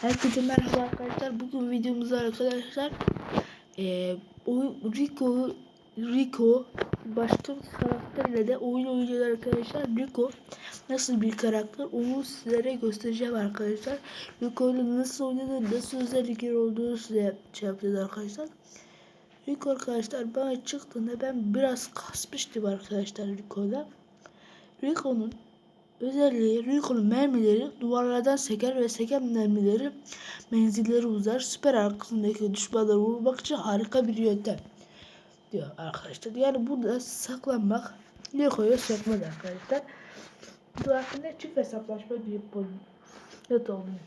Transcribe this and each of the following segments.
Herkese merhaba arkadaşlar. Bugün videomuzda arkadaşlar oyun Rico Rico başka bir karakterle de oyun oynayacağız arkadaşlar. Rico nasıl bir karakter onu sizlere göstereceğim arkadaşlar. Rico ile nasıl oynanır, nasıl özellikleri olduğunu size şey yapacağız arkadaşlar. Rico arkadaşlar bana çıktığında ben biraz kasmıştım arkadaşlar Rico'da. Rico'nun Özelliği Rico'nun mermileri duvarlardan seker ve seken mermileri menzilleri uzar. Süper arkasındaki düşmanları vurmak için harika bir yöntem diyor arkadaşlar. Yani burada saklanmak Rico'ya sokmaz arkadaşlar. Bu hakkında çift hesaplaşma bir yöntem oluyor.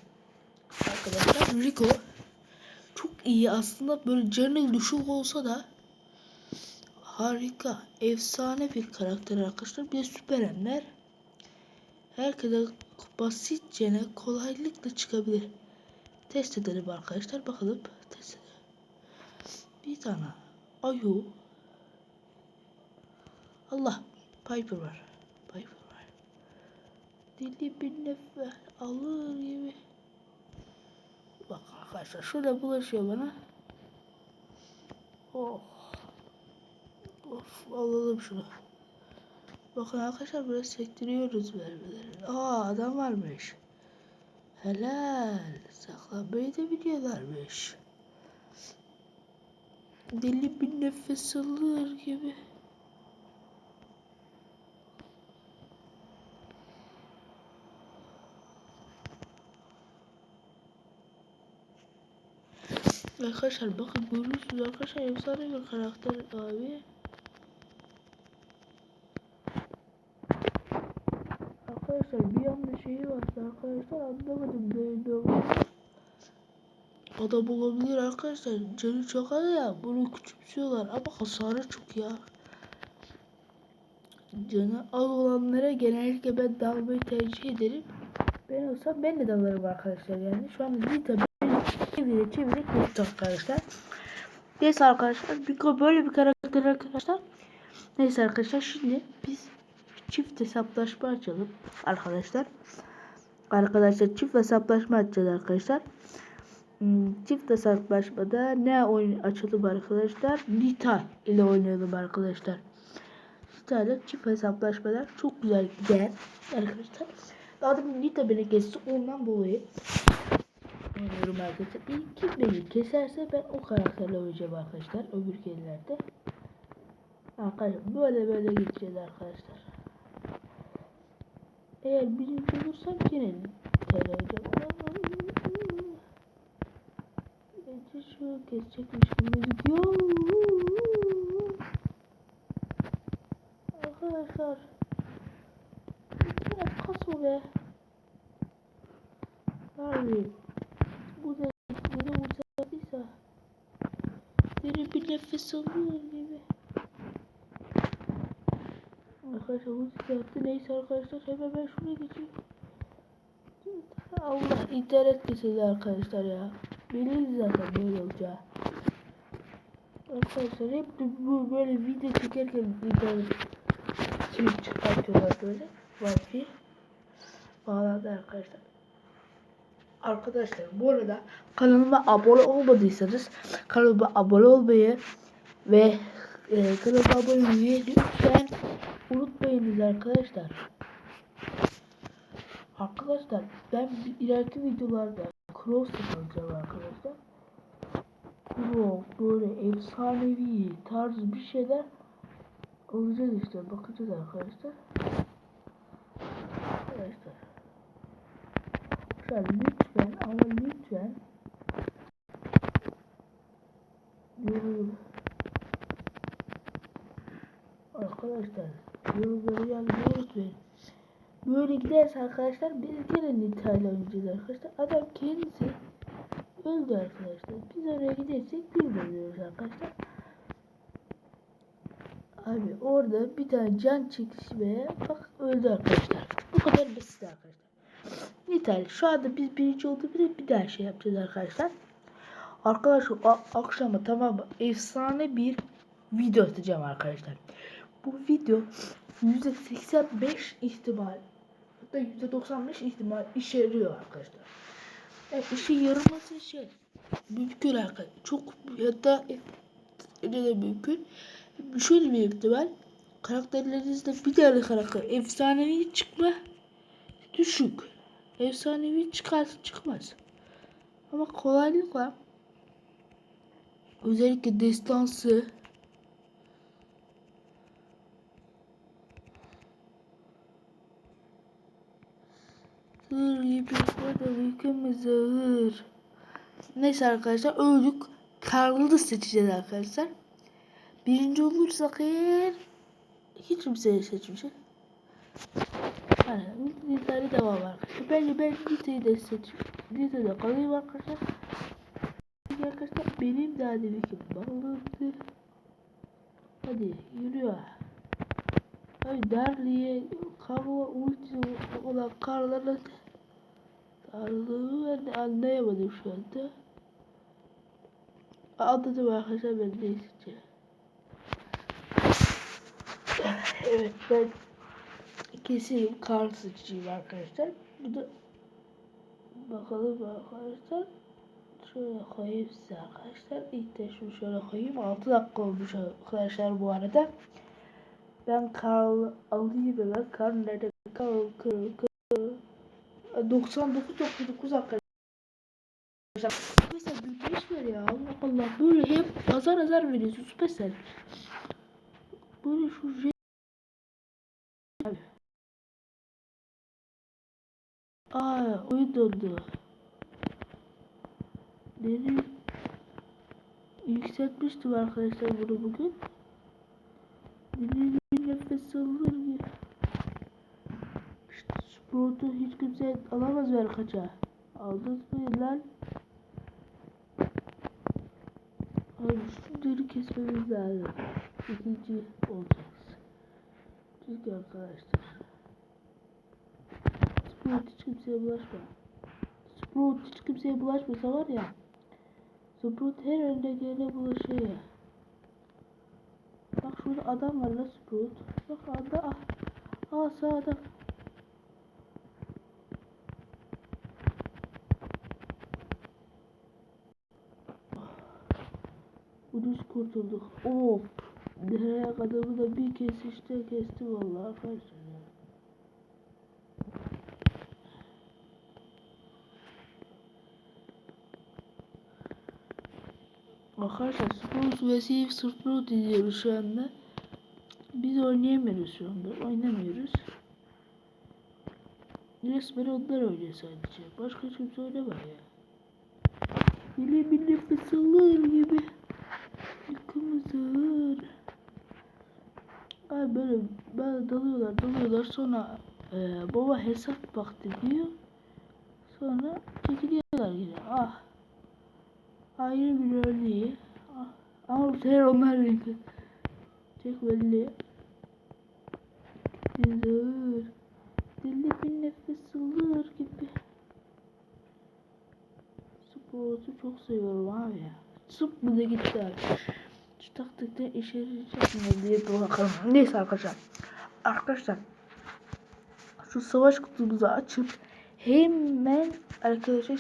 Arkadaşlar Rico çok iyi aslında böyle canı düşük olsa da harika, efsane bir karakter arkadaşlar. Bir süper enler herkese basitçe kolaylıkla çıkabilir. Test edelim arkadaşlar. Bakalım test edelim. Bir tane ayu Allah Piper var. Piper var. Dili bir nefes alır gibi. Bak arkadaşlar şurada bulaşıyor bana. Oh. Of alalım şunu. Bakın arkadaşlar böyle sektiriyoruz mermileri. Aa adam varmış. Helal. Saklanmayı da biliyorlarmış. Deli bir nefes alır gibi. Arkadaşlar bakın görüyorsunuz arkadaşlar efsane bir karakter abi. Arkadaşlar bir şeyi varsa arkadaşlar anlamadım ne oldu. Adam olabilir arkadaşlar. Canı çok az ya. Bunu küçümsüyorlar ama hasarı çok ya. Canı az olanlara genellikle ben dalmayı tercih ederim. Ben olsam ben de dalarım arkadaşlar yani. Şu an Zita çevire çevire geçti arkadaşlar. Neyse arkadaşlar bir böyle bir karakter arkadaşlar. Neyse arkadaşlar şimdi biz çift hesaplaşma açalım arkadaşlar. Arkadaşlar çift hesaplaşma açacağız arkadaşlar. Hmm, Çift hesaplaşmada ne oyun açalım arkadaşlar? Nita ile oynayalım arkadaşlar. Nita ile çift hesaplaşmalar çok güzel gider arkadaşlar. Daha da Nita beni kesti ondan dolayı oynuyorum arkadaşlar. İlk kim beni keserse ben o karakterle oynayacağım arkadaşlar. Öbür kellerde. Arkadaşlar böyle böyle gideceğiz arkadaşlar. Eğer birinci olursam yine tereyeceğim. Bence şu kesecekmiş gibi gözüküyor. Arkadaşlar. Lütfen kasma be. Abi. Bu da beni vursadıysa. Beni bir nefes alıyor gibi. Arkadaşlar bu yaptı. Neyse arkadaşlar hemen ben şuraya geçeyim. Allah internet kesildi arkadaşlar ya. Biliriz zaten böyle olacağı. Arkadaşlar hep bu böyle video çekerken internet şey çıkartıyorlar böyle. Wi-Fi. Bağlandı arkadaşlar. Arkadaşlar bu arada kanalıma abone olmadıysanız kanalıma abone olmayı ve e, kanalıma abone olmayı lütfen unutmayınız arkadaşlar. Arkadaşlar ben ileriki videolarda cross yapacağım arkadaşlar. Cross böyle efsanevi tarz bir şeyler olacak işte bakacağız arkadaşlar. Arkadaşlar. Arkadaşlar lütfen ama lütfen Arkadaşlar yazmayı unutmayın. Böyle giderse arkadaşlar biz gene Nita'yla oynayacağız arkadaşlar. Adam kendisi öldü arkadaşlar. Biz oraya gidersek de ölüyoruz arkadaşlar. Abi orada bir tane can çekişmeye bak öldü arkadaşlar. Bu kadar basit arkadaşlar. Nita'yla şu anda biz birinci olduğu bir bir daha şey yapacağız arkadaşlar. Arkadaşlar akşama tamam? Efsane bir video atacağım arkadaşlar. Bu video %85 ihtimal hatta %95 ihtimal işe yarıyor arkadaşlar. Yani işin yarılması şey mümkün arkadaşlar. Çok hatta ne de mümkün. Şöyle bir ihtimal. Karakterlerinizde bir tane karakter efsanevi çıkma düşük. Efsanevi çıkarsa çıkmaz. Ama kolaylıkla özellikle destansı Sığır gibi da ülkemiz ağır. Neyse arkadaşlar öldük. Karlı seçeceğiz arkadaşlar. Birinci olursak eğer hiç kimseyi seçmişim. Yani Nita'yı devam arkadaşlar. Bence ben Nita'yı da seçeyim. Nita'da kalayım arkadaşlar. Çünkü arkadaşlar benim daha demek ki balığımdı. Hadi yürü. Hadi Darli'ye karla ulti olan karlarla De anlayamadım şu anda. Anladım arkadaşlar ben ne isteyeceğim. Evet ben kesin kar seçeceğim arkadaşlar. Bu da bakalım arkadaşlar. Şöyle koyayım size arkadaşlar. İlk de şunu şöyle koyayım. 6 dakika olmuş arkadaşlar bu arada. Ben Karl alayım hemen. Karl nerede? Karl, Karl, Karl. 99.9 arkadaşlar. Mesela büyütmüş ver ya. Allah Allah. Böyle hep azar azar veriyorsun. Süpersel. Böyle şu şey. Aa oyun dondu. Beni yükseltmiştim arkadaşlar bunu bugün. Bir nefes alır gibi. Sprout'u hiç kimse alamaz ver kaça. Aldınız mı lan? Abi şunları kesmemiz lazım. İkinci olacağız. Çünkü arkadaşlar. Sprout hiç kimseye bulaşma. Sprout hiç kimseye bulaşmasa var ya. Sprout her önde gelene bulaşıyor ya. Bak şurada adam var la Sprout. Bak ada ah. Aa sağda. Ucuz kurtulduk. Of. Diğer adamı da bir kesişte kesti vallahi arkadaşlar. Arkadaşlar Sprout ve Sif Sprout izliyoruz şu anda. Biz oynayamıyoruz şu anda. Oynamıyoruz. Resmen onlar oynuyor sadece. Başka kimse oynamıyor ya. Bile bir nefes alır gibi. Ağır. Ay böyle, böyle dalıyorlar dalıyorlar sonra e, baba hesap baktı diyor. Sonra çekiliyorlar yine. Ah. Ayrı bir örneği. Ah. Ama bu sefer onlar renkli. Çok belli. Güzel. Deli bir nefes alır gibi. Sportu çok seviyorum abi ya. Sıp mı da gitti abi. Şu taktikte işe yarayacak mı diye bir bakalım. Neyse arkadaşlar. Arkadaşlar. Şu savaş kutumuzu açıp hemen arkadaşlar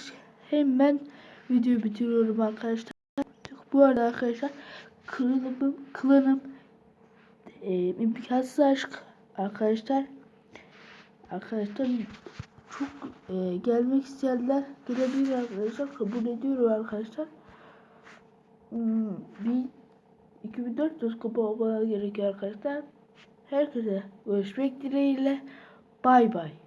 hemen videoyu bitiriyorum arkadaşlar. Bu arada arkadaşlar klanım, klanım e, imkansız aşk arkadaşlar arkadaşlar çok e, gelmek isteyenler gelebilir arkadaşlar kabul ediyorum arkadaşlar hmm, bir 2400 kupa olmaları gerekiyor arkadaşlar. Herkese görüşmek dileğiyle. Bay bay